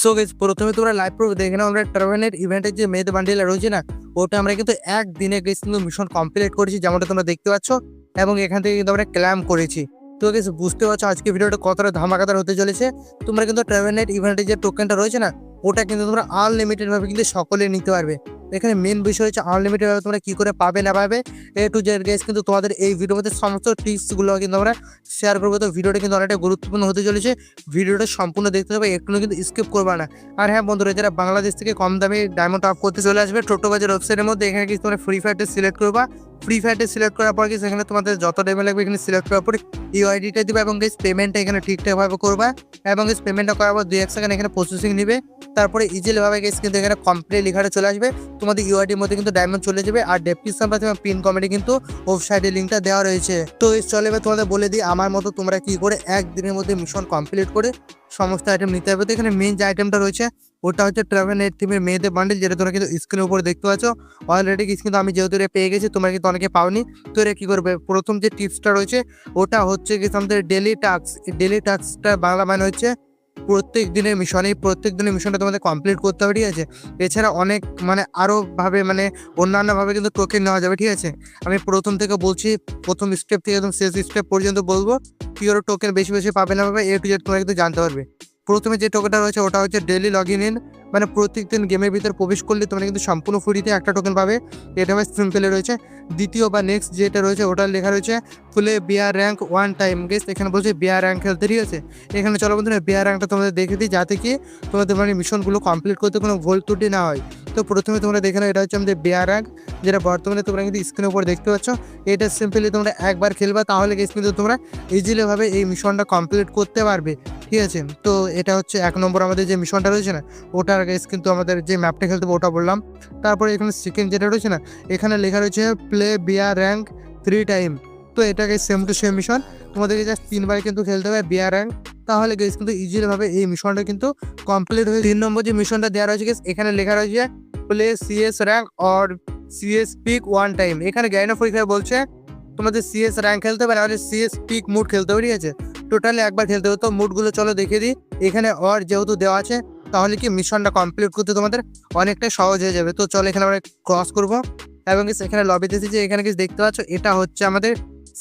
So gauge প্রথমে তোমরা live proof দেখে নাও, আমরা ট্রাভেলের ইভেন্টের যে মেদ বান্ডিলা রয়েছে না, ওটা আমরা কিন্তু একদিনে গেছি কিন্তু মিশন কমপ্লিট করেছি, যেমনটা তোমরা দেখতে পাচ্ছ, এবং এখান থেকে কিন্তু আমরা ক্ল্যাম করেছি। তো গেস বুঝতে পারছ আজকে ভিডিওটা কতটা ধামাকাদার হতে চলেছে? তোমরা কিন্তু ট্রাভেলের ইভেন্টের যে টোকেনটা রয়েছে না, ওটা কিন্তু তোমরা আনলিমিটেডভাবে কিন্তু সকলে নিতে পারবে। এখানে মেন বিষয় হচ্ছে আনলিমিটেড তোমরা কি করে পাবে না পাবে এ টু জেড গেস কিন্তু তোমাদের এই ভিডিওর মধ্যে সমস্ত টিপসগুলো কিন্তু আমরা শেয়ার করব। তো ভিডিওটা কিন্তু অনেকটা গুরুত্বপূর্ণ হতে চলেছে। ভিডিওটা সম্পূর্ণ দেখতে হবে একটু কিন্তু স্কিপ করবে না। আর হ্যাঁ বন্ধুরা, যারা বাংলাদেশ থেকে কম দামে ডায়মন্ড আপ করতে চলে আসবে টোটো বাজার ওয়েবসাইটের মধ্যে এখানে কিন্তু তোমরা ফ্রি ফায়ারটা সিলেক্ট করবা। ফ্রি ফায়ারটা সিলেক্ট করার পর কি সেখানে তোমাদের যত টাইম লাগবে এখানে সিলেক্ট করার পর ইউআইডিটা দিবে এবং গেস পেমেন্টটা এখানে ঠিকঠাকভাবে করবা এবং গেস পেমেন্টটা করার পর দুই এক সেকেন্ড এখানে প্রসেসিং নিবে। তারপরে ইজিলি ভাবে গেস কিন্তু এখানে কমপ্লিট লেখাটা চলে আসবে। তোমাদের ইউআইডির মধ্যে কিন্তু ডায়মন্ড চলে যাবে আর ডেসক্রিপশন বা তোমার পিন কমেন্টে কিন্তু ওয়েবসাইটের লিঙ্কটা দেওয়া রয়েছে। তো চলে এবার তোমাদের বলে দিই, আমার মতো তোমরা কি করে একদিনের মধ্যে মিশন কমপ্লিট করে সমস্ত আইটেম নিতে হবে। তো এখানে মেন যে আইটেমটা রয়েছে ওটা হচ্ছে ট্রাভেল নেট থিমের মেয়েদের বান্ডেল যেটা তোমরা কিন্তু স্ক্রিনের উপরে দেখতে পাচ্ছ। অলরেডি কিন্তু আমি যেহেতু এটা পেয়ে গেছি, তোমরা কিন্তু অনেকে পাওনি। তো এরা কী করবে? প্রথম যে টিপসটা রয়েছে, ওটা হচ্ছে কি আমাদের ডেলি টাস্ক ডেলি টাস্কটা বাংলা মানে হচ্ছে প্রত্যেক দিনের মিশন এই প্রত্যেক দিনের মিশনটা তোমাদের কমপ্লিট করতে হবে, ঠিক আছে? এছাড়া অনেক মানে আরও ভাবে মানে অন্যান্যভাবে কিন্তু টোকেন নেওয়া যাবে, ঠিক আছে? আমি প্রথম থেকে বলছি, প্রথম স্টেপ থেকে একদম শেষ স্টেপ পর্যন্ত বলব। পিওর টোকেন বেশি বেশি পাবে না পাবে এ টু জেড তোমরা কিন্তু জানতে পারবে। প্রথমে যে টোকেনটা রয়েছে, ওটা হচ্ছে ডেলি লগ ইন মানে প্রত্যেকদিন গেমের ভিতরে প্রবেশ করলে তোমরা কিন্তু সম্পূর্ণ ফ্রিতে একটা টোকেন পাবে। এটা হবে সিম্পলে রয়েছে। দ্বিতীয় বা নেক্সট যেটা রয়েছে ওটা লেখা রয়েছে ফুলে bear rank one time guess এখানে বলছে বিয়ার র্যাঙ্ক খেলতে ঠিক আছে। এখানে চলো বন্ধুরা বিয়ার র্যাঙ্কটা তোমাদের দেখে দিই, যাতে কি তোমাদের মানে মিশনগুলো কমপ্লিট করতে কোনো ভুল ত্রুটি না হয়। তো প্রথমে তোমরা দেখে নাও, এটা হচ্ছে আমাদের বিয়ার র্যাঙ্ক যেটা বর্তমানে তোমরা কিন্তু স্ক্রিনের উপর দেখতে পাচ্ছ। এটা সিম্পলি তোমরা একবার খেলবা, তাহলে গেস কিন্তু তোমরা ইজিলি ভাবে এই মিশনটা কমপ্লিট করতে পারবে। ঠিক আছে, তো এটা হচ্ছে এক নম্বর আমাদের যে মিশনটা রয়েছে না, ওটার গেস কিন্তু আমাদের যে ম্যাপটা খেলতে হবে ওটা বললাম। তারপরে এখানে সেকেন্ড যেটা রয়েছে না, এখানে লেখা রয়েছে play bear rank three time তো এটাকে সেম টু সেম মিশন তোমাদেরকে জাস্ট তিনবার কিন্তু খেলতে হবে বিয়ার র্যাঙ্ক তাহলে গেস কিন্তু ইজিলিভাবে এই মিশনটা কিন্তু কমপ্লিট হয়ে তিন নম্বর যে মিশনটা দেওয়া রয়েছে গেস এখানে লেখা রয়েছে play CS rank or CS pick one time এখানে গাইনা পরীক্ষায় বলছে, তোমাদের সিএস র্যাঙ্ক খেলতে হবে, নাহলে সিএস পিক মুড খেলতে হবে, ঠিক আছে? টোটালি একবার খেলতে হবে। তো মুডগুলো চলো দেখিয়ে দিই। এখানে অর যেহেতু দেওয়া আছে, তাহলে কি মিশনটা কমপ্লিট করতে তোমাদের অনেকটাই সহজ হয়ে যাবে। তো চলো এখানে আমরা ক্রস করব। এবং এখানে লবিতে এসেছি। এখানে কিছু দেখতে পাচ্ছ, এটা হচ্ছে আমাদের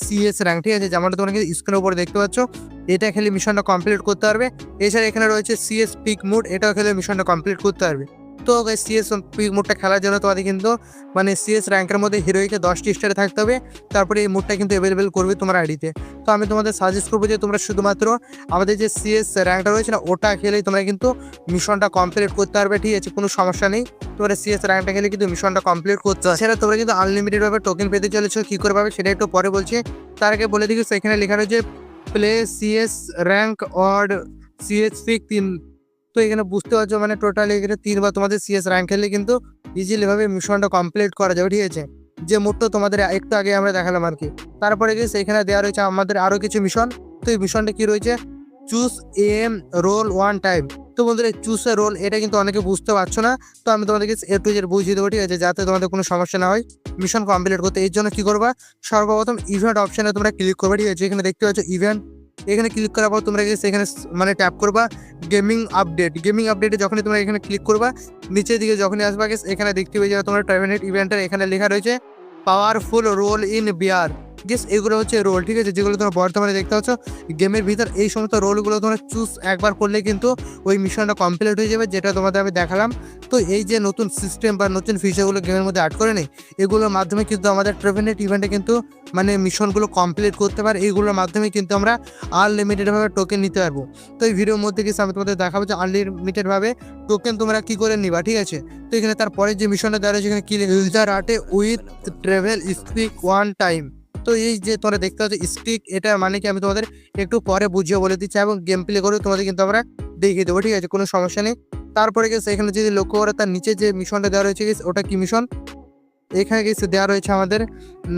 সিএস র্যাঙ্ক ঠিক আছে? যেমনটা তোমরা স্ক্রিনের উপরে দেখতে পাচ্ছ। এটা খেলে মিশনটা কমপ্লিট করতে পারবে। এছাড়া এখানে রয়েছে সিএস পিক মুড এটাও খেলে মিশনটা কমপ্লিট করতে পারবে। তো সিএস মুডটা খেলার জন্য তোমাদের কিন্তু মানে সিএস র্যাঙ্কের মধ্যে হিরোইকে দশটি স্টারে থাকতে হবে। তারপরে এই মুডটা কিন্তু অ্যাভেলেবেল করবে তোমার আইডিতে তো। আমি তোমাদের সাজেস্ট করব যে তোমরা শুধুমাত্র আমাদের যে সিএস র্যাঙ্কটা রয়েছে না, ওটা খেলেই তোমরা কিন্তু মিশনটা কমপ্লিট করতে পারবে, ঠিক আছে? কোনো সমস্যা নেই। তোমরা সিএস র্যাঙ্কটা খেলে কিন্তু মিশনটা কমপ্লিট করতে হবে সেটা তোমরা কিন্তু আনলিমিটেডভাবে টোকেন পেতে চলেছো, কী করে পাবে সেটা একটু পরে বলছি। তার আগে বলে দিচ্ছি সেখানে লেখা রয়েছে play CS rank or CS pick তিন তো এখানে বুঝতে পারছ মানে টোটালি এখানে তিনবার তোমাদের সিএস র্যাঙ্ক খেললে কিন্তু ইজিলি ভাবে মিশনটা কমপ্লিট করা যাবে, ঠিক আছে? যে মোটটা তোমাদের একটু আগে আমরা দেখালাম আর কি। তারপরে গিয়ে সেখানে দেওয়া রয়েছে আমাদের আরও কিছু মিশন তো এই মিশনটা কি রয়েছে? Choose M role one time তো বন্ধুরা চুজ এ রোল এটা কিন্তু অনেকে বুঝতে পারছ না। তো আমি তোমাদেরকে এ টু জেড বুঝিয়ে দেবো, ঠিক আছে? যাতে তোমাদের কোনো সমস্যা না হয় মিশন কমপ্লিট করতে। এর জন্য কি করবা? সর্বপ্রথম ইভেন্ট অপশানে তোমরা ক্লিক করবে, ঠিক আছে? এখানে দেখতে পাচ্ছ ইভেন্ট এখানে ক্লিক করার পর তোমরা সেখানে মানে ট্যাপ করবা গেমিং আপডেট গেমিং আপডেটে যখনই তোমরা এখানে ক্লিক করবা, নিচের দিকে যখনই আসবা এখানে দেখতে পেয়ে যাবে তোমরা ট্রাইভেনেট ইভেন্টের এখানে লেখা রয়েছে powerful role in BR guys এগুলো হচ্ছে রোল ঠিক আছে? যেগুলো তোমরা বর্তমানে দেখতে পাচ্ছ গেমের ভিতর এই সমস্ত রোলগুলো তোমরা চুজ একবার করলে কিন্তু ওই মিশনটা কমপ্লিট হয়ে যাবে, যেটা তোমাদের আমি দেখালাম। তো এই যে নতুন সিস্টেম বা নতুন ফিচারগুলো গেমের মধ্যে অ্যাড করে নেই, এগুলোর মাধ্যমে কিন্তু আমাদের ট্রেভেনেট ইভেন্টে কিন্তু মানে মিশনগুলো কমপ্লিট করতে পারে, এইগুলোর মাধ্যমে কিন্তু আমরা আনলিমিটেডভাবে টোকেন নিতে পারব। তো এই ভিডিওর মধ্যে কিছু আমি তোমাদের দেখাবো যে আনলিমিটেডভাবে টোকেন তোমরা কি করে নিবা, ঠিক আছে? তো এখানে তারপরে যে মিশনটা দেওয়া রয়েছে এখানে কি user আর্টে with travel speak one time তো এই যে তোমরা দেখতে পাচ্ছ স্টিক এটা মানে কি আমি তোমাদের একটু পরে বুঝিয়ে বলে দিচ্ছি এবং গেম প্লে করে তোমাদের কিন্তু আমরা দেখিয়ে দেবো, ঠিক আছে? কোনো সমস্যা নেই। তারপরে গেছে এখানে যদি লক্ষ্য করে, তার নিচে যে মিশনটা দেওয়া রয়েছে গেছে ওটা কি মিশন এখানে গেছে দেওয়া রয়েছে আমাদের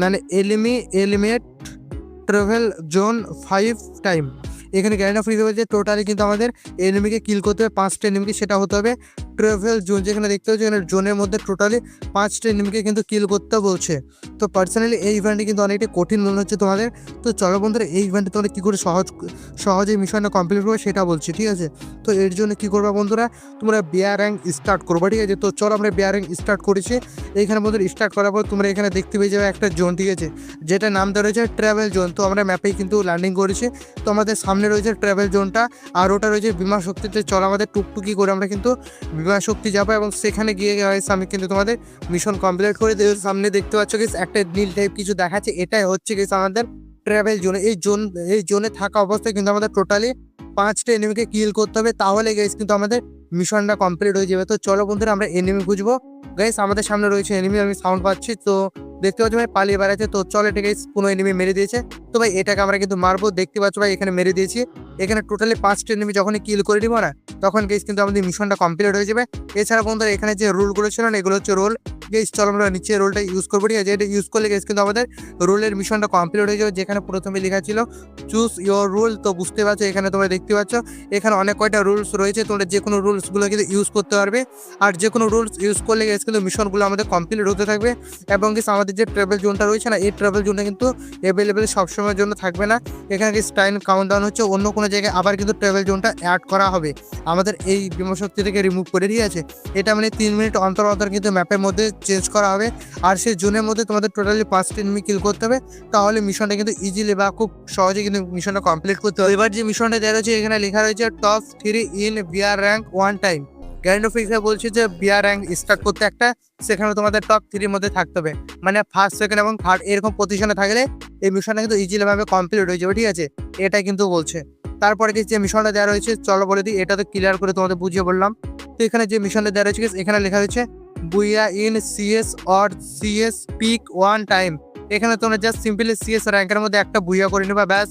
মানে এলিমি eliminate travel zone five time এখানে গ্যারেন্টি ফ্রি দেবে যে টোটালি কিন্তু আমাদের এনিমিকে কিল করতে হবে। পাঁচটা এনিমিকে সেটা হতে হবে। ট্রাভেল জোন যেখানে দেখতে হচ্ছে এখানে জোনের মধ্যে টোটালি পাঁচটা এনিমিকে কিন্তু কিল করতে বলছে। তো পার্সোনালি এই ইভেন্টটি কিন্তু অনেকটা কঠিন মনে হচ্ছে তোমাদের। তো চলো বন্ধুরা, এই ইভেন্টে তোমরা কী করে সহজ, সহজে মিশনটা কমপ্লিট করবে সেটা বলছি, ঠিক আছে? তো এর জন্য কী করবা বন্ধুরা, তোমরা বিয়ার র্যাঙ্ক স্টার্ট করবা, ঠিক আছে? তো চলো আমরা বিয়ার র্যাঙ্ক স্টার্ট করেছি। এইখানে বন্ধুরা স্টার্ট করার পর তোমরা এখানে দেখতে পেয়ে যাবে একটা জোন ঠিক আছে? যেটা নাম দেওয়া রয়েছে ট্রাভেল জোন তো আমরা ম্যাপেই কিন্তু ল্যান্ডিং করেছি। তো আমাদের সামনে রয়েছে ট্রাভেল জোনটা আর ওটা রয়েছে বিমা শক্তিতে চলো। আমাদের টুকটুকি করে আমরা কিন্তু বিমা শক্তি যাব এবং সেখানে গিয়ে আমি কিন্তু তোমাদের মিশন কমপ্লিট করে দেবো। সামনে দেখতে পাচ্ছ গেস একটা নীল টাইপ কিছু দেখাচ্ছে। এটাই হচ্ছে গেস আমাদের ট্রাভেল জোন এই জোন এই জোনে থাকা অবস্থায় কিন্তু আমাদের টোটালি পাঁচটা এনিমিকে কিল করতে হবে। তাহলে গেস কিন্তু আমাদের মিশনটা কমপ্লিট হয়ে যাবে। তো চলো বন্ধুরা, আমরা এনিমি খুঁজবো। গাইস আমাদের সামনে রয়েছে এনিমি আমি সাউন্ড পাচ্ছি। তো দেখতে পাচ্ছ ভাই, পালিয়ে বেড়াচ্ছে। তো চলো এটা গাইস কোনো এনিমি মেরে দিয়েছে। তো ভাই, এটাকে আমরা কিন্তু মারবো। দেখতে পাচ্ছ ভাই, এখানে মেরে দিয়েছি। এখানে টোটালি পাঁচটা এনিমি যখনই কিল করে দিব না, তখন গেস কিন্তু আমাদের মিশনটা কমপ্লিট হয়ে যাবে। এছাড়া বন্ধুরা, এখানে যে রুলগুলো ছিল না, এগুলো হচ্ছে রোল গেস চলো আমরা নিচে রোলটা ইউজ করব, ঠিক আছে? এটা ইউজ করলে গেস কিন্তু আমাদের রোলের মিশনটা কমপ্লিট হয়ে যাবে, যেখানে প্রথমে লেখা ছিল চুজ ইয়োর রুল তো বুঝতে পারছ, এখানে তোমরা দেখতে পাচ্ছ, এখানে অনেক কয়টা রুলস রয়েছে। তোমরা যে কোনো রুলসগুলো কিন্তু ইউজ করতে পারবে। আর যে কোনো রুলস ইউজ করলে গেস কিন্তু মিশনগুলো আমাদের কমপ্লিট হতে থাকবে। এবং গেস আমাদের যে ট্রাভেল জোনটা রয়েছে না, এই ট্রাভেল জোনটা কিন্তু অ্যাভেলেবেল সবসময়ের জন্য থাকবে না। এখানে টাইম কাউন্ট ডাউন হচ্ছে, অন্য কোনো জায়গায় আবার কিন্তু ট্রাভেল জোনটা অ্যাড করা হবে। আমাদের এই বিমশক্তি থেকে রিমুভ করে দিয়ে আছে এটা মানে তিন মিনিট অন্তর অন্তর কিন্তু ম্যাপের মধ্যে চেঞ্জ করা হবে। আর সেই জোনের মধ্যে তোমাদের টোটালি পাঁচটি এনিমি কিল করতে হবে। তাহলে মিশনটা কিন্তু ইজিলি বা খুব সহজে কিন্তু মিশনটা কমপ্লিট করতে হবে। এবার যে মিশনটা দেওয়া রয়েছে, এখানে লেখা রয়েছে top three in BR rank one time Garena officer বলছে যে বিয়ার র্যাঙ্ক স্টার্ট করতে একটা, সেখানে তোমাদের টপ থ্রির মধ্যে থাকতে হবে। মানে ফার্স্ট সেকেন্ড এবং থার্ড এরকম পজিশনে থাকলে এই মিশনটা কিন্তু ইজিলি ভাবে কমপ্লিট হয়ে যাবে, ঠিক আছে? এটাই কিন্তু বলছে। তারপরে যে মিশনটা দেওয়া রয়েছে, চলো বলে দিই এটা তো ক্লিয়ার করে তোমাদের বুঝিয়ে বললাম। তো এখানে যে মিশনটা দেওয়া রয়েছে এখানে লেখা রয়েছে booyah in CS or CS pick one time এখানে তোমরা জাস্ট সিম্পলি সিএস র্যাঙ্কের মধ্যে একটা বুইয়া করে নেবা, ব্যাস।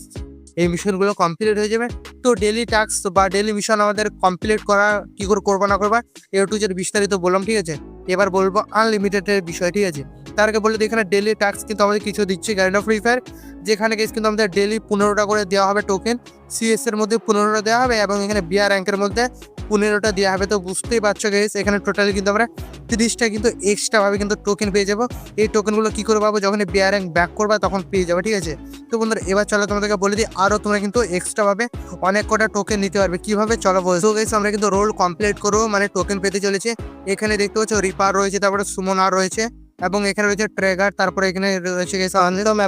এই মিশনগুলো কমপ্লিট হয়ে যাবে। তো ডেলি টাস্ক বা ডেলি মিশন আমাদের কমপ্লিট করা কি করে করব না করবা এ টু বিস্তারিত বললাম, ঠিক আছে? এবার বলব আনলিমিটেডের বিষয়, ঠিক আছে? তার আগে বলে এখানে ডেলি টাস্ক কিন্তু আমাদের কিছু দিচ্ছে গ্যারেন্ড অফ ফ্রি ফায়ার যেখানে গেছে কিন্তু আমাদের ডেলি পনেরোটা করে দেওয়া হবে টোকেন সিএস এর মধ্যে পনেরোটা দেওয়া হবে এবং এখানে বিআর র্যাঙ্কের মধ্যে পনেরোটা দেওয়া হবে। তো বুঝতেই পারছ গেস এখানে টোটালি কিন্তু আমরা তিরিশটা কিন্তু এক্সট্রাভাবে কিন্তু টোকেন পেয়ে যাব। এই টোকেনগুলো কী করে পাবো? যখন বিআর র্যাঙ্ক ব্যাক করবা, তখন পেয়ে যাবে, ঠিক আছে? তো বন্ধুরা, এবার চলো তোমাদেরকে বলে দিই আরও তোমরা কিন্তু এক্সট্রা ভাবে অনেক কটা টোকেন নিতে পারবে। কীভাবে চলো বলছো গেস আমরা কিন্তু রোল কমপ্লিট করব মানে টোকেন পেতে চলেছে। এখানে দেখতে পাচ্ছ রিপার রয়েছে, তারপরে সুমন আর রয়েছে, এবং এখানে রয়েছে ট্রেগার তারপরে এখানে রয়েছে গেছে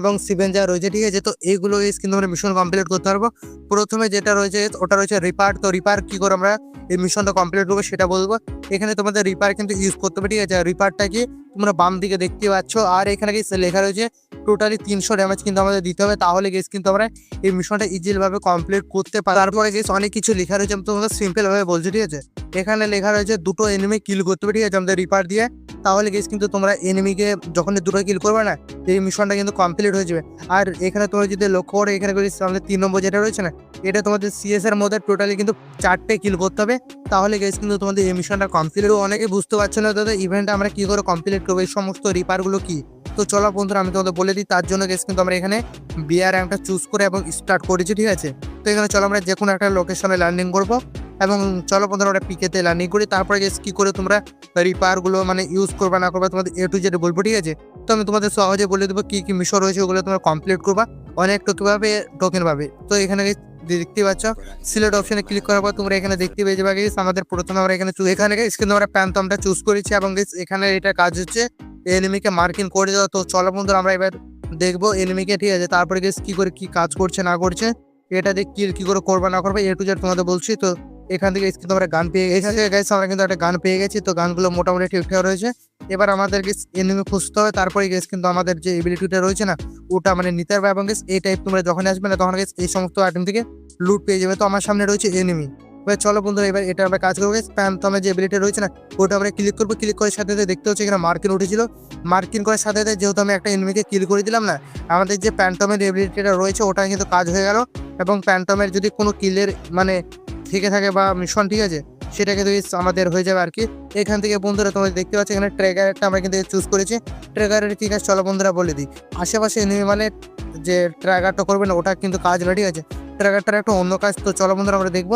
এবং সিভেঞ্জার রয়েছে, ঠিক আছে? তো এইগুলো কিন্তু আমরা মিশন কমপ্লিট করতে পারব। প্রথমে যেটা রয়েছে, ওটা রয়েছে রিপার তো রিপার কি করে আমরা এই মিশনটা কমপ্লিট করব সেটা বলব। এখানে তোমাদের রিপার কিন্তু ইউজ করতে হবে, ঠিক আছে? রিপারটা কি তোমরা বাম দিকে দেখতে পাচ্ছ, আর এখানে গেছে লেখা রয়েছে টোটালি তিনশো ড্যামেজ কিন্তু আমাদের দিতে হবে। তাহলে গেস কিন্তু আমরা এই মিশনটা ইজিলি ভাবে কমপ্লিট করতে পারি তারপরে গেস অনেক কিছু লেখা রয়েছে, আমি তোমাদের সিম্পল ভাবে বলছি, ঠিক আছে? এখানে লেখা রয়েছে, দুটো এনিমি কিল করতে হবে, ঠিক আছে? আমাদের রিপার দিয়ে। তাহলে গেস কিন্তু তোমরা এনিমিকে যখন দুটো কিল করবে না, এই মিশনটা কিন্তু কমপ্লিট হয়ে যাবে। আর এখানে তোমরা যদি লক্ষ্য করো, এখানে করে আমাদের তিন নম্বর যেটা রয়েছে না, এটা তোমাদের সিএস এর মধ্যে টোটালি কিন্তু চারটে কিল করতে হবে। তাহলে গেস কিন্তু তোমাদের এই মিশনটা কমপ্লিট অনেকে বুঝতে পারছ না দাদা ইভেন্টটা আমরা কি করে কমপ্লিট করব, এই সমস্ত রিপারগুলো কি? তো চলো বন্ধুরা, আমি তোমাদের বলে দিই, তার জন্য গেস কিন্তু আমরা এখানে বিয়ার র্যাঙ্কটা চুজ করে এবং স্টার্ট করেছি, ঠিক আছে? তো এখানে চলো আমরা যে কোনো একটা লোকেশনে ল্যান্ডিং করব এবং চলো বন্ধুরা আমরা পিকেতে ল্যান্ডিং করি। তারপরে গেস কী করে তোমরা রিপারগুলো মানে ইউজ করবা, না করবা তোমাদের এ টু জেড বলব, ঠিক আছে? তো আমি তোমাদের সহজে বলে দেবো কী কী মিশন রয়েছে, ওগুলো তোমরা কমপ্লিট করবা। অনেক টোকেন পাবে টোকেন পাবে। তো এখানে দেখতে পাচ্ছ সিলেক্ট অপশনে ক্লিক করার পর তোমরা এখানে দেখতে পেয়ে যাবে আমাদের প্রথমে আমরা এখানে এখানে guys কিন্তু আমরা প্যান্থমটা চুজ করেছি এবং guys এখানে এটা কাজ হচ্ছে এনিমিকে মার্কিং করে দেওয়া তো চলো বন্ধুরা, আমরা এবার দেখব এনিমিকে ঠিক আছে? তারপরে গেস কি করে, কি কাজ করছে, না করছে? এটা দেখ কি কি করে করবে, না করবে? এ টু জেড তোমাদের বলছি। তো এখান থেকে কিন্তু আমরা গান পেয়ে গেছি। গেছি আমরা কিন্তু একটা গান পেয়ে গেছি। তো গানগুলো মোটামুটি ঠিকঠাক রয়েছে। এবার আমাদের গেস এনিমি খুঁজতে হবে। তারপরে গেস কিন্তু আমাদের যে এবিলিটিটা রয়েছে না, ওটা মানে নিতে হবে। এবং গেস এই টাইপ তোমরা যখন আসবে না, তখন গেস এই সমস্ত আইটেম থেকে লুট পেয়ে যাবে। তো আমার সামনে রয়েছে এনিমি চলো বন্ধুরা, এবার এটা আমরা কাজ করব প্যান্থমের যে এবিলিটি রয়েছে না, ওটা আমরা ক্লিক করব। ক্লিক করার সাথে সাথে দেখতে হচ্ছে এখানে মার্কিন উঠেছিল। মার্কিন করার সাথে সাথে যেহেতু আমি একটা এনিমিকে কিল করে দিলাম না, আমাদের যে প্যান্টমের এবিলিটিটা রয়েছে, ওটা কিন্তু কাজ হয়ে গেল। এবং প্যান্টমের যদি কোনো কিলের মানে থেকে থাকে বা মিশন ঠিক আছে সেটা কিন্তু আমাদের হয়ে যাবে আর কি এখান থেকে বন্ধুরা তোমরা দেখতে পাচ্ছ এখানে ট্রেগারটা আমরা কিন্তু চুজ করেছি। ট্রেগারের ঠিক আছে, চলো বন্ধুরা বলে দিই। আশেপাশে মানে যে ট্র্যাগারটা করবে না, ওটা কিন্তু কাজ না, ঠিক আছে? ট্র্যাগারটার একটা অন্য কাজ, তো চলো বন্ধুরা আমরা দেখব।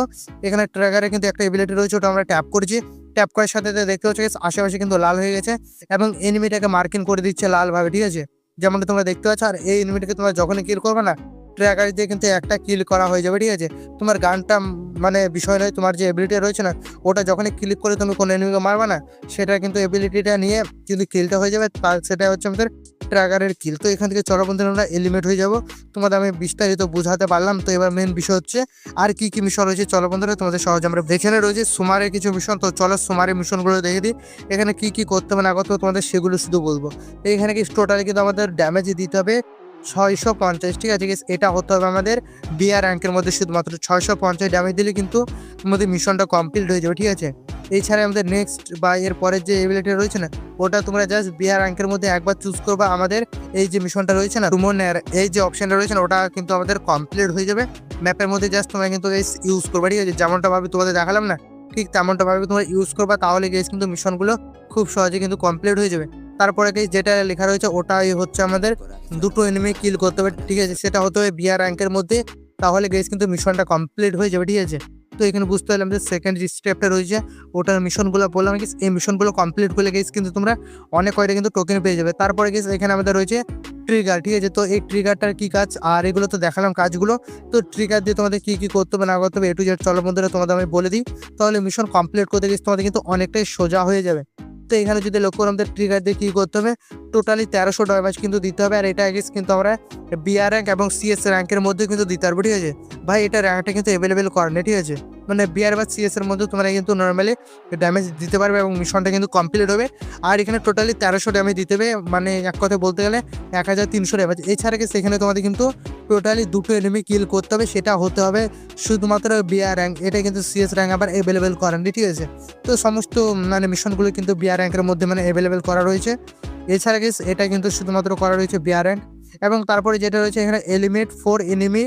এখানে ট্র্যাগারে কিন্তু একটা এবিলিটি রয়েছে, ওটা আমরা ট্যাপ করছি। ট্যাপ করার সাথে সাথে দেখতে পাচ্ছ আশেপাশে কিন্তু লাল হয়ে গেছে এবং এনিমিটাকে মার্কিং করে দিচ্ছে লালভাবে, ঠিক আছে? যেমনটা তোমরা দেখতে পাচ্ছ, আর এই এনিমিটাকে তোমরা যখনই কিল করবে না ট্র্যাগার দিয়ে কিন্তু একটা কিল করা হয়ে যাবে, ঠিক আছে? তোমার গানটা মানে বিষয় নয়, তোমার যে এবিলিটি রয়েছে না, ওটা যখনই ক্লিক করে তুমি কোনো এনিমিকে মারবে না, সেটা কিন্তু এবিলিটিটা নিয়ে কিন্তু কিলটা হয়ে যাবে, তার সেটা হচ্ছে আমাদের ট্র্যাগারের কিল তো এখান থেকে চলো বন্ধুরা, আমরা এলিমেট হয়ে যাব। তোমাদের আমি বিস্তারিত বোঝাতে পারলাম, তো এবার মেন বিষয় হচ্ছে, আর কি কি মিশন রয়েছে, চলো বন্ধুরা, তোমাদের সহজে আমরা এখানে রয়েছে। সুমারের কিছু মিশন তো চলো সুমারের মিশনগুলো দেখে দিই। এখানে কি কি করতে হবে না করতে হবে, তোমাদের সেগুলো শুধু বলব। এখানে কি টোটালি কিন্তু আমাদের ড্যামেজ দিতে হবে। ছয়শো পঞ্চাশ, ঠিক আছে? এটা হতে হবে আমাদের বিআর র্যাঙ্কের মধ্যে শুধুমাত্র ছয়শো পঞ্চাশ ড্যামেজ দিলে কিন্তু আমাদের মিশনটা কমপ্লিট হয়ে যাবে, ঠিক আছে? এছাড়া আমাদের নেক্সট বা এর পরের যে এবিলিটি রয়েছে না, ওটা তোমরা জাস্ট বিআর র্যাঙ্কের মধ্যে একবার চুজ করবা, আমাদের এই যে মিশনটা রয়েছে না সুমনের এই যে অপশনটা রয়েছে না, ওটা কিন্তু আমাদের কমপ্লিট হয়ে যাবে। ম্যাপের মধ্যে জাস্ট তোমরা কিন্তু ইউজ করবা, ঠিক আছে? যেমনটা ভাবে তোমাদের দেখালাম না, ঠিক তেমনটা ভাবে তোমরা ইউজ করবা, তাহলে গেস কিন্তু মিশনগুলো খুব সহজে কিন্তু কমপ্লিট হয়ে যাবে। তারপরে যেটা লেখা রয়েছে, ওটাই হচ্ছে আমাদের দুটো এনিমি কিল করতে হবে, ঠিক আছে? সেটা হতে হবে বিআর র্যাঙ্কের মধ্যে। তাহলে গেস কিন্তু মিশনটা কমপ্লিট হয়ে যাবে, ঠিক আছে? তো এখানে বুঝতে পারলাম যে সেকেন্ড যে স্টেপটা রয়েছে, ওটার মিশনগুলো বললাম গেস এই মিশনগুলো কমপ্লিট করলে গেস কিন্তু তোমরা অনেক কয়টা কিন্তু টোকেন পেয়ে যাবে। তারপরে গেস এখানে আমাদের রয়েছে ট্রিগার ঠিক আছে? তো এই ট্রিগারটার কী কাজ? আর এগুলো তো দেখালাম কাজগুলো। তো ট্রিগার দিয়ে তোমাদের কী কী করতে হবে, না করতে হবে এ টু জেড চলো বন্ধুরা তোমাদের আমি বলে দিই। তাহলে মিশন কমপ্লিট করতে গেলে তোমাদের কিন্তু অনেকটাই সোজা হয়ে যাবে। তো এখানে যদি লক্ষ্য আমাদের ট্রিগার দিয়ে কী করতে হবে? টোটালি তেরোশো ড্যামেজ কিন্তু দিতে হবে। আর এটা কিন্তু আমরা বিআর র্যাঙ্ক এবং সিএস র্যাঙ্কের মধ্যে কিন্তু দিতে পারব, ঠিক আছে? ভাই, এটা র্যাঙ্কটা কিন্তু অ্যাভেলেবেল করেনি ঠিক আছে? মানে বিআর বা সিএস এর মধ্যে তোমরা কিন্তু নর্মালি ড্যামেজ দিতে পারবে এবং মিশনটা কিন্তু কমপ্লিট হবে। আর এখানে টোটালি তেরোশো ড্যামেজ দিতে হবে মানে এক কথায় বলতে গেলে এক হাজার তিনশো ড্যামেজ এছাড়া কি সেখানে তোমাদের কিন্তু টোটালি দুটো এনিমি কিল করতে হবে, সেটা হতে হবে শুধুমাত্র বিআর র্যাঙ্ক এটা কিন্তু সিএস র্যাঙ্ক আবার অ্যাভেলেবেল করেননি, ঠিক আছে? তো সমস্ত মানে মিশনগুলো কিন্তু বিআর র্যাঙ্কের মধ্যে মানে অ্যাভেলেবেল করা রয়েছে। এছাড়া গেস এটা কিন্তু শুধুমাত্র করা রয়েছে বিআর র্যাঙ্ক এবং তারপরে যেটা রয়েছে, এখানে এলিমেট ফোর এনিমি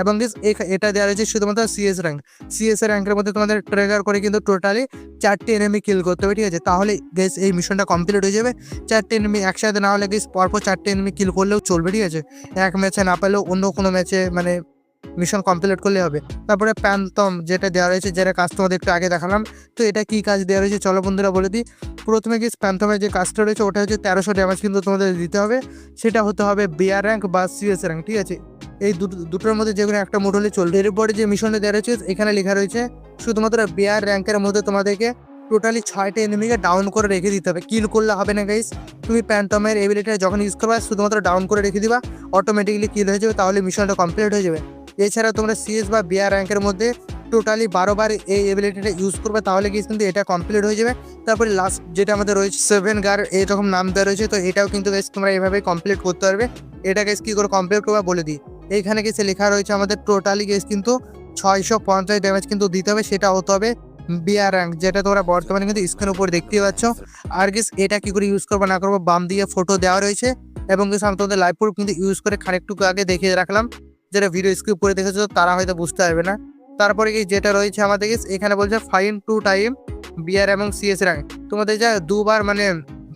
এবং দিস এটা দেওয়া রয়েছে শুধুমাত্র সিএস র্যাঙ্ক সিএস র্যাঙ্কের মধ্যে তোমাদের ট্রেগার করে কিন্তু টোটালি চারটি এনিমি কিল করতে হবে, ঠিক আছে? তাহলে গেস এই মিশনটা কমপ্লিট হয়ে যাবে। চারটি এনিমি একসাথে না হলে গেস পরপর চারটি এনিমি কিল করলেও চলবে, ঠিক আছে? এক ম্যাচে না পেলেও অন্য কোনো ম্যাচে মানে মিশন কমপ্লিট করলে হবে। তারপরে প্যান্থম যেটা দেওয়া রয়েছে, যেটা কাজ তোমাদের একটু আগে দেখালাম, তো এটা কি কাজ দেওয়া রয়েছে চলো বন্ধুরা বলে দিই। প্রথমে গিয়ে প্যান্থমের যে কাজটা রয়েছে, ওটা হচ্ছে তেরোশো ড্যামেজ কিন্তু তোমাদের দিতে হবে। সেটা হতে হবে বিআর র্যাঙ্ক বা সিএস র্যাঙ্ক ঠিক আছে? এই দুটো, দুটোর মধ্যে যে কোনো একটা মোড হলে চলবে। এরপরে যে মিশনটা দেওয়া রয়েছে, এখানে লেখা রয়েছে, শুধুমাত্র বিআর র্যাঙ্কের মধ্যে তোমাদেরকে টোটালি ছয়টা এনিমিকে ডাউন করে রেখে দিতে হবে। কিল করলে হবে না গাইস তুমি প্যান্টমের এবিলিটি যখন ইউজ করবা, শুধুমাত্র ডাউন করে রেখে দিবা অটোমেটিকলি কিল হয়ে যাবে, তাহলে মিশনটা কমপ্লিট হয়ে যাবে। এছাড়া তোমরা সিএস বা বিআর র্যাঙ্কের মধ্যে টোটালি বারোবার এই এবিলিটিটা ইউজ করবে, তাহলে কিন্তু এটা কমপ্লিট হয়ে যাবে। তারপরে লাস্ট যেটা আমাদের রয়েছে সেভেন গার এরকম নাম দেওয়া রয়েছে, তো এটাও কিন্তু guys তোমরা এভাবে কমপ্লিট করতে পারবে। এটা গেস কী করে কমপ্লিট করবা বলে দিই। এইখানে গেছে লেখা রয়েছে আমাদের টোটালি গেস কিন্তু ছয়শো পঞ্চাশ ড্যামেজ কিন্তু দিতে হবে, সেটা হতে হবে বিআর র্যাঙ্ক যেটা তোমরা বর্তমানে কিন্তু স্ক্রিনের উপর দেখতেই পাচ্ছ। আর গেস এটা কী করে ইউজ করব না করব, বাম দিয়ে ফটো দেওয়া রয়েছে। এবং গেস আমি তোমাদের লাইভ প্রুফ কিন্তু ইউজ করে খানিকটুকু আগে দেখিয়ে রাখলাম। যেটা ভিডিও স্ক্রিপ করে দেখেছ, তারা হয়তো বুঝতে পারবে না। তারপরে কি যেটা রয়েছে আমাদের এখানে বলছে ফাইন টু টাইম বিআর এবং সিএস র্যাঙ্ক তোমাদের যা দুবার মানে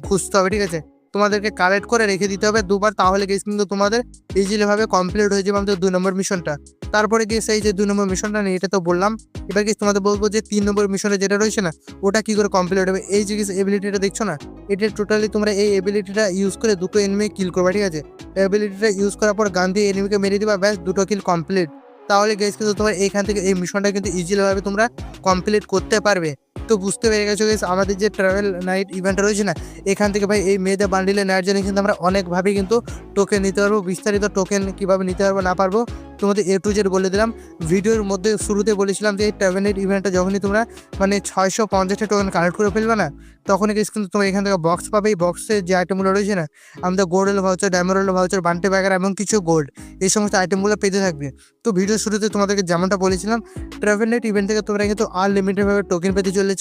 খুঁজতে হবে, ঠিক আছে? তোমাদেরকে কালেক্ট করে রেখে দিতে হবে দুবার, তাহলে গেস কিন্তু তোমাদের ইজিলি ভাবে কমপ্লিট হয়ে যাবে আমাদের দুই নম্বর মিশনটা তারপরে গিয়ে সেই যে দুই নম্বর মিশনটা নেই এটা তো বললাম। এবার কি তোমাদের বলব যে তিন নম্বর মিশনে যেটা রয়েছে না, ওটা কি করে কমপ্লিট হবে? এই যে এবিলিটিটা দেখছ না, এটা টোটালি তোমরা এই এবিলিটিটা ইউজ করে দুটো এনিমি কিল করবে, ঠিক আছে? এবিলিটিটা ইউজ করার পর গান দিয়ে এনিমিকে মেরে দিবা, ব্যাস, দুটো কিল কমপ্লিট তাহলে গেস কিন্তু তোমার এইখান থেকে এই মিশনটা কিন্তু ইজিলি ভাবে তোমরা কমপ্লিট করতে পারবে। তো বুঝতে পেরে গেছো গেস আমাদের যে ট্রাভেল নাইট ইভেন্ট রয়েছে না, এখান থেকে ভাই এই মেয়েদের বান্ডিলে নেওয়ার জন্য কিন্তু আমরা অনেকভাবে কিন্তু টোকেন নিতে পারব, বিস্তারিত টোকেন কীভাবে নিতে পারব, না পারব, তোমাদের এ টু জেড বলে দিলাম। ভিডিওর মধ্যে শুরুতে বলেছিলাম যে এই ট্রাভেল নাইট ইভেন্টটা যখনই তোমরা মানে ছয়শো পঞ্চাশটা টোকেন কালেক্ট করে ফেলবে না, তখনই গেস কিন্তু তোমরা এখান থেকে বক্স পাবে। এই বক্সে যে আইটেমগুলো রয়েছে না, আমাদের গোল্ডেল ভাউচার ড্যামোরেল ভাউচার বান্টে ব্যাগার এবং কিছু গোল্ড এই সমস্ত আইটেমগুলো পেতে থাকবে। তো ভিডিও শুরুতে তোমাদেরকে যেমনটা বলেছিলাম ট্রাভেল নাইট ইভেন্ট থেকে তোমরা কিন্তু আনলিমিটেডভাবে টোকেন পেতে চলেছ।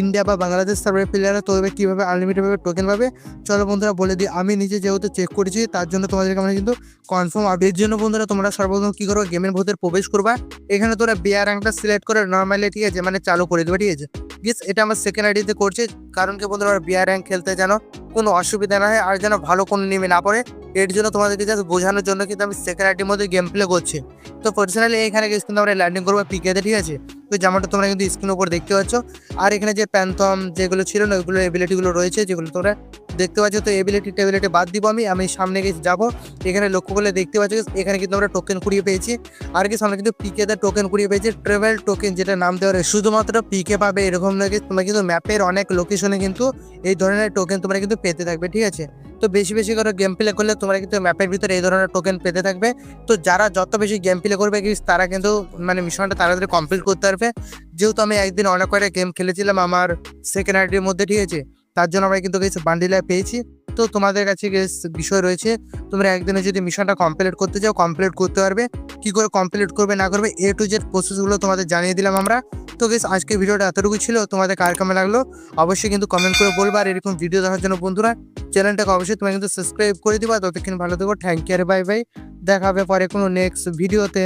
ইন্ডিয়া বা বাংলাদেশ সার্ভার প্লেয়াররা তবে কীভাবে আনলিমিটেডভাবে টোকেন পাবে? চলো বন্ধুরা বলে দিই, আমি নিজে যেহেতু চেক করেছি, তার জন্য তোমাদেরকে আমরা কিন্তু কনফার্ম আপডেট জন্য বন্ধুরা তোমরা সর্বপ্রথম কী করবে? গেমের ভেতরে প্রবেশ করবা। এখানে তোরা বিয়ার র্যাঙ্কটা সিলেক্ট করে নর্মালি ঠিক আছে মানে চালু করে দেবে, ঠিক আছে? গিস এটা আমার সেকেন্ড আইডিতে করছি, কারণ কি বন্ধুরা বিয়ার র্যাঙ্ক খেলতে যেন কোনো অসুবিধা না হয়, আর যেন ভালো কোনো নেমে না পড়ে। এর জন্য তোমাদেরকে জাস্ট বোঝানোর জন্য কিন্তু আমি সেকেন্ড আইটির মধ্যে গেম প্লে করছি। তো পার্সোনালি এখানে কিন্তু আমরা ল্যান্ডিং করব পিকেতে ঠিক আছে? তো জামাটা তোমরা কিন্তু স্ক্রিনের উপর দেখতে পাচ্ছ। আর এখানে যে প্যান্থম যেগুলো ছিল না ওইগুলো এবিলিটিগুলো রয়েছে, যেগুলো তোমরা দেখতে পাচ্ছ তো এবিলিটি টেবিলিটি বাদ দিব আমি আমি সামনে গিয়ে যাব। এখানে লক্ষ্য করলে দেখতে পাচ্ছ এখানে কিন্তু আমরা টোকেন কুড়িয়ে পেয়েছি। আর কি সামনে কিন্তু পিকেতে টোকেন কুড়িয়ে পেয়েছি ট্রেভেল টোকেন যেটা নাম দেওয়া শুধুমাত্র পিকে পাবে এরকম নাকি তোমরা কিন্তু ম্যাপের অনেক লোকেশনে কিন্তু এই ধরনের টোকেন তোমরা কিন্তু পেতে থাকবে, ঠিক আছে? তো বেশি বেশি করে গেম প্লে করলে তোমরা কিন্তু ম্যাপের ভিতরে এই ধরনের টোকেন পেতে থাকবে। তো যারা যত বেশি গেম প্লে করবে তারা কিন্তু মানে মিশনটা তাড়াতাড়ি কমপ্লিট করতে পারবে। যেহেতু আমি একদিন অনেক কয়টা গেম খেলেছিলাম আমার সেকেন্ড আইডির মধ্যে, ঠিক আছে? তার জন্য আমরা কিন্তু কিছু বান্ডিলা পেয়েছি। তো তোমাদের কাছে বিষয় রয়েছে, তোমরা একদিনে যদি মিশনটা কমপ্লিট করতে চাও কমপ্লিট করতে পারবে। কি করে কমপ্লিট করবে, না করবে এ টু জেড প্রসেসগুলো তোমাদের জানিয়ে দিলাম আমরা। তো গেস আজকের ভিডিওটা এতটুকু ছিল, তোমাদের কার কেমন লাগল, অবশ্যই কিন্তু কমেন্ট করে বলবা। আর এরকম ভিডিও দেখার জন্য বন্ধুরা চ্যানেলটাকে অবশ্যই তোমরা কিন্তু সাবস্ক্রাইব করে দিবা। ততক্ষণ ভালো থেকো থ্যাংক ইউ আর বাই বাই দেখা হবে পরে কোনো নেক্সট ভিডিওতে